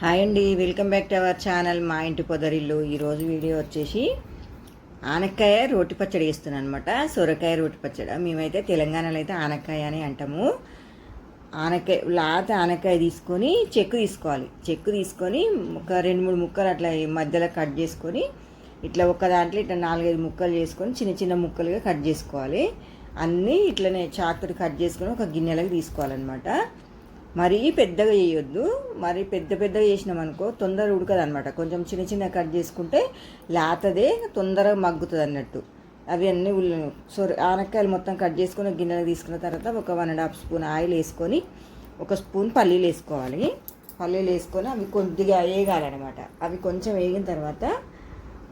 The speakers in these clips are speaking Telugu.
హాయ్ అండి welcome back to our channel మా ఇంటి పొదరిల్లు. ఈరోజు వీడియో వచ్చేసి ఆనక్కాయ రోటి పచ్చడి వేస్తున్నాను అనమాట సొరకాయ రోటి పచ్చడి. మేమైతే తెలంగాణలో అయితే ఆనక్కాయ అని అంటాము. ఆనకాయ లాత ఆనకాయ తీసుకొని చెక్కు తీసుకోవాలి. చెక్కు తీసుకొని ఒక రెండు మూడు ముక్కలు అట్లా ఈ మధ్యలో కట్ చేసుకొని ఇట్లా ఒక దాంట్లో ఇట్లా నాలుగైదు ముక్కలు చేసుకొని చిన్న చిన్న ముక్కలుగా కట్ చేసుకోవాలి. అన్నీ ఇట్లనే చాకుతో కట్ చేసుకొని ఒక గిన్నెలకు తీసుకోవాలన్నమాట. మరీ పెద్దగా చేయొద్దు. మరి పెద్ద పెద్దగా చేసినాం అనుకో తొందరగా ఉడకదు అనమాట కొంచెం చిన్న చిన్న కట్ చేసుకుంటే లేతదే తొందరగా మగ్గుతుంది అన్నట్టు. అవి అన్నీ ఉల్లి సొర ఆనక్కాయలు మొత్తం కట్ చేసుకొని గిన్నెలు తీసుకున్న తర్వాత ఒక one and half spoon oil వేసుకొని ఒక స్పూన్ పల్లీలు వేసుకోవాలి. పల్లీలు వేసుకొని అవి కొద్దిగా వేగాలన్నమాట. అవి కొంచెం వేగిన తర్వాత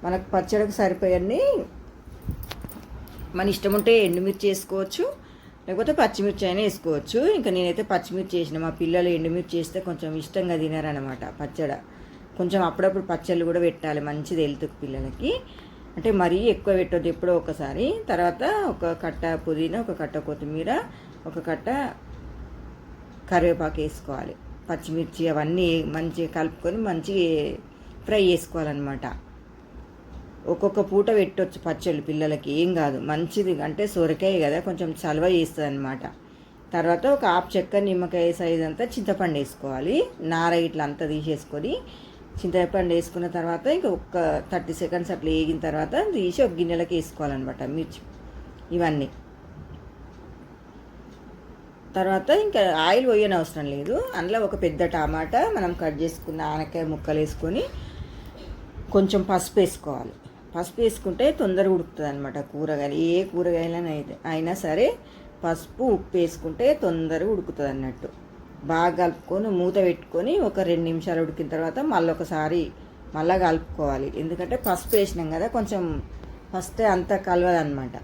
మనకు పచ్చడికి సరిపోయన్నీ మన ఇష్టం ఉంటే ఎండుమిర్చి వేసుకోవచ్చు. లేకపోతే పచ్చిమిర్చి అయినా వేసుకోవచ్చు. ఇంకా నేనైతే పచ్చిమిర్చి వేసిన మా పిల్లలు ఎండుమిర్చి వేస్తే కొంచెం ఇష్టంగా తినారనమాట పచ్చడ. కొంచెం అప్పుడప్పుడు పచ్చళ్ళు కూడా పెట్టాలి మంచిది హెల్త్కి పిల్లలకి. అంటే మరీ ఎక్కువ పెట్టొద్దు ఎప్పుడో ఒకసారి. తర్వాత ఒక కట్ట పుదీనా ఒక కట్ట కొత్తిమీర ఒక కట్ట కరివేపాకు వేసుకోవాలి. పచ్చిమిర్చి అవన్నీ మంచిగా కలుపుకొని మంచిగా ఫ్రై చేసుకోవాలన్నమాట. ఒక్కొక్క పూట పెట్టొచ్చు పచ్చళ్ళు పిల్లలకి ఏం కాదు. మంచిది. అంటే సొరకాయ కదా కొంచెం చలవ చేస్తుంది అనమాట తర్వాత ఒక ఆపు చెక్క నిమ్మకాయ సైజ్ అంతా చింతపండు వేసుకోవాలి. నార ఇట్లా అంతా తీసేసుకొని చింతపండు వేసుకున్న తర్వాత ఇంకా ఒక్క థర్టీ సెకండ్స్ అట్లా వేగిన తర్వాత తీసి ఒక గిన్నెలకి వేసుకోవాలన్నమాట మిర్చి ఇవన్నీ. తర్వాత ఇంకా ఆయిల్ పోయని అవసరం లేదు. అందులో ఒక పెద్ద టమాటా మనం కట్ చేసుకున్న ఆనకాయ ముక్కలు వేసుకొని కొంచెం పసుపు వేసుకోవాలి. పసుపు వేసుకుంటే తొందరగా ఉడుకుతుంది అనమాట కూరగాయలు. ఏ కూరగాయలైనా అయినా సరే పసుపు ఉప్పు వేసుకుంటే తొందరగా ఉడుకుతుంది అన్నట్టు బాగా కలుపుకొని మూత పెట్టుకొని ఒక రెండు నిమిషాలు ఉడికిన తర్వాత మళ్ళీ ఒకసారి మళ్ళీ కలుపుకోవాలి. ఎందుకంటే పసుపు వేసినాం కదా కొంచెం ఫస్ట్ అంతా కలవదనమాట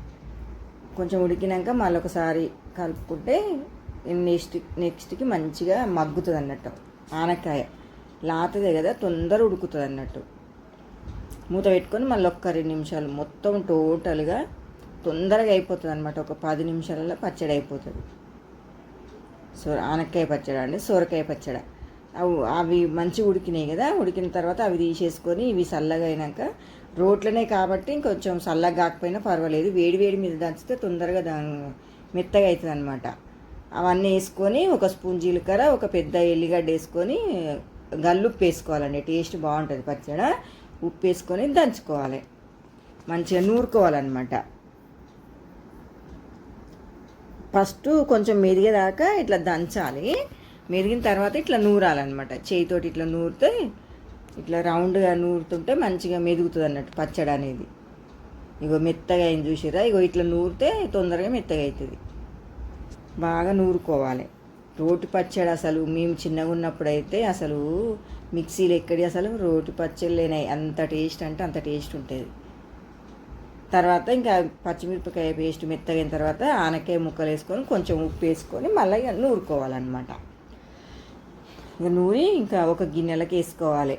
కొంచెం ఉడికినాక మళ్ళీ ఒకసారి కలుపుకుంటే నెక్స్ట్ నెక్స్ట్కి మంచిగా మగ్గుతుంది అన్నట్టు ఆనకాయ. లాతదే కదా తొందర ఉడుకుతుంది అన్నట్టు మూత పెట్టుకొని మళ్ళీ ఒక్క రెండు నిమిషాలు మొత్తం టోటల్గా తొందరగా అయిపోతుంది అనమాట ఒక పది నిమిషాలలో పచ్చడి అయిపోతుంది. సో ఆనక్కాయ పచ్చడి అండి సొరకాయ పచ్చడి. అవి అవి మంచిగా ఉడికినాయి కదా ఉడికిన తర్వాత అవి తీసేసుకొని ఇవి చల్లగా అయినాక రోట్లనే కాబట్టి ఇంకొంచెం చల్లగా కాకపోయినా పర్వాలేదు. వేడి వేడి మీద దంచితే తొందరగా దా మెత్తగా అవుతుంది అనమాట అవన్నీ వేసుకొని ఒక స్పూన్ జీలకర్ర ఒక పెద్ద ఎల్లిగడ్డ వేసుకొని గల్లుప్పు వేసుకోవాలండి. టేస్ట్ బాగుంటుంది పచ్చడి. ఉప్పు వేసుకొని దంచుకోవాలి. మంచిగా నూరుకోవాలన్నమాట. ఫస్ట్ కొంచెం మెరిగేదాకా ఇట్లా దంచాలి. మెరిగిన తర్వాత ఇట్లా నూరాలన్నమాట. చేయితోటి ఇట్లా నూరితే ఇట్లా రౌండ్గా నూరుతుంటే మంచిగా మెదుగుతుంది అన్నట్టు పచ్చడి అనేది. ఇగో మెత్తగా అయింది చూసిరా ఇగో ఇట్లా నూరితే తొందరగా మెత్తగా అవుతుంది బాగా నూరుకోవాలి. రోటి పచ్చడి అసలు మేము చిన్నగా ఉన్నప్పుడు అయితే అసలు మిక్సీలు ఎక్కడి అసలు రోటి పచ్చళ్ళేనాయి అంత టేస్ట్ అంటే అంత టేస్ట్ ఉంటుంది. తర్వాత ఇంకా పచ్చిమిరపకాయ పేస్ట్ మెత్తగైన తర్వాత ఆనకాయ ముక్కలు వేసుకొని కొంచెం ఉప్పు వేసుకొని మళ్ళీ ఇక నూరుకోవాలన్నమాట. ఇంకా నూరి ఇంకా ఒక గిన్నెలకు వేసుకోవాలి.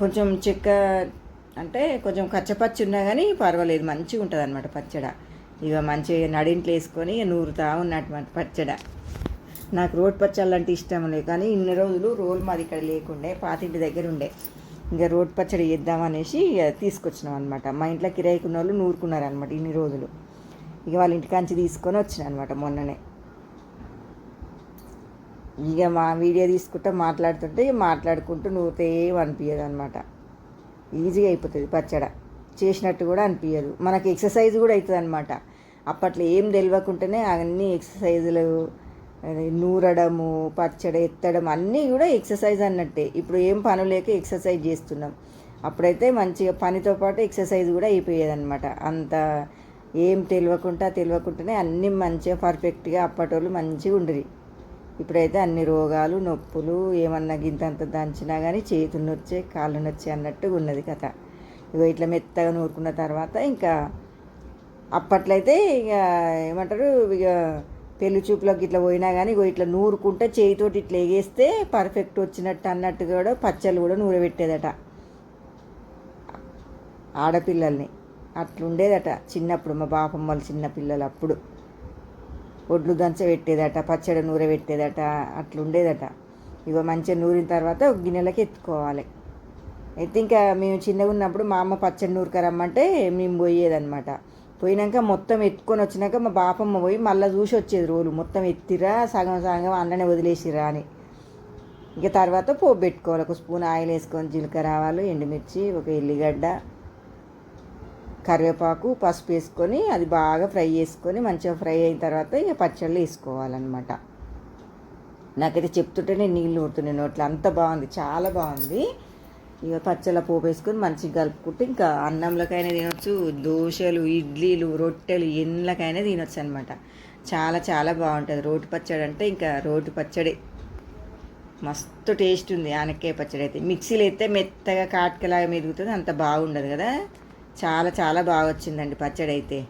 కొంచెం చెక్క అంటే కొంచెం కచ్చపచ్చి ఉన్నా కానీ పర్వాలేదు మంచిగా ఉంటుంది అనమాట పచ్చడ. ఇక మంచిగా నడింట్లో వేసుకొని ఇక నూరుతా ఉన్నట్టు పచ్చడ. నాకు రోడ్ పచ్చళ్ళు అంటే ఇష్టం లేదు. కానీ ఇన్ని రోజులు రోల్ మాది ఇక్కడ లేకుండే పాతింటి దగ్గర ఉండే. ఇంకా రోడ్ పచ్చడి చేద్దాం అనేసి తీసుకొచ్చినాం అనమాట మా ఇంట్లో కిరాయికున్న వాళ్ళు నూరుకున్నారనమాట ఇన్ని రోజులు. ఇక వాళ్ళ ఇంటికాంచి తీసుకొని వచ్చిన అనమాట మొన్ననే. ఇక మా వీడియో తీసుకుంటూ మాట్లాడుతుంటే ఇక మాట్లాడుకుంటూ నూరితే అనిపించదు అనమాట ఈజీగా అయిపోతుంది పచ్చడ. చేసినట్టు కూడా అనిపించదు మనకి ఎక్సర్సైజ్ కూడా అవుతుంది అనమాట అప్పట్లో ఏం తెలియకుండానే అన్ని ఎక్సర్సైజులు నూరడము పచ్చడి ఎత్తడం అన్నీ కూడా ఎక్సర్సైజ్ అన్నట్టే. ఇప్పుడు ఏం పనులేక లేక ఎక్సర్సైజ్ చేస్తున్నాం. అప్పుడైతే మంచిగా పనితో పాటు ఎక్సర్సైజ్ కూడా అయిపోయేదన్నమాట. అంత ఏం తెలియకుండా తెలియకుండానే అన్నీ మంచిగా పర్ఫెక్ట్గా అప్పటోళ్ళు మంచిగా ఉండరు. ఇప్పుడైతే అన్ని రోగాలు నొప్పులు ఏమన్నా గింతంత దంచినా కానీ చేతులు నొచ్చే కాళ్ళు నొచ్చే అన్నట్టుగా ఉన్నది కథ. ఇగో ఇట్లా మెత్తగా నూరుకున్న తర్వాత ఇంకా అప్పట్లయితే ఇక ఏమంటారు ఇక పెళ్ళి చూపులోకి ఇట్లా పోయినా కానీ ఇగో ఇట్లా నూరుకుంటే చేయితోటి ఇట్లా ఎగేస్తే పర్ఫెక్ట్ వచ్చినట్టు అన్నట్టు కూడా పచ్చళ్ళు కూడా నూరబెట్టేదట. ఆడపిల్లల్ని. అట్లుండేదట. చిన్నప్పుడు మా బాపమ్మ చిన్న పిల్లలు అప్పుడు. ఒడ్లు దంచబెట్టేదట పచ్చడి నూరబెట్టేదట పెట్టేదట ఇగో మంచిగా నూరిన తర్వాత ఒక గిన్నెలకి ఎత్తుకోవాలి. అయితే ఇంకా మేము చిన్నగా ఉన్నప్పుడు మా అమ్మ పచ్చడి నూరుకరమ్మంటే మేము పోయేదనమాట పోయినాక మొత్తం ఎత్తుకొని వచ్చినాక మా బాపమ్మ పోయి మళ్ళీ చూసి వచ్చేది రోజు మొత్తం ఎత్తిరా సగం సగం అన్ననే వదిలేసిరా అని. ఇక తర్వాత పోపు పెట్టుకోవాలి. ఒక స్పూన్ ఆయిల్ వేసుకొని జీలకర్ర ఆవాలు ఎండుమిర్చి ఒక ఎల్లిగడ్డ కరివేపాకు పసుపు వేసుకొని అది బాగా ఫ్రై చేసుకొని మంచిగా ఫ్రై అయిన తర్వాత ఇక పచ్చళ్ళు వేసుకోవాలన్నమాట. నాకైతే చెప్తుంటేనే నీళ్ళు ఊరుతున్నాయి నోట్లో. అంత బాగుంది. చాలా బాగుంది. ఇక పచ్చళ్ళ పోపు వేసుకొని మంచిగా కలుపుకుంటే ఇంకా అన్నంలోకైనా తినొచ్చు దోశలు ఇడ్లీలు రొట్టెలు ఎండ్లకైనా తినొచ్చు అనమాట చాలా చాలా బాగుంటుంది. రోటి పచ్చడి అంటే ఇంకా రోటి పచ్చడి. మస్తు టేస్ట్ ఉంది ఆనక్కాయ పచ్చడి అయితే. మిక్సీలో అయితే మెత్తగా కాటకలాగా మెదుగుతుంది అంత బాగుండదు కదా. చాలా చాలా బాగా వచ్చిందండి పచ్చడి అయితే.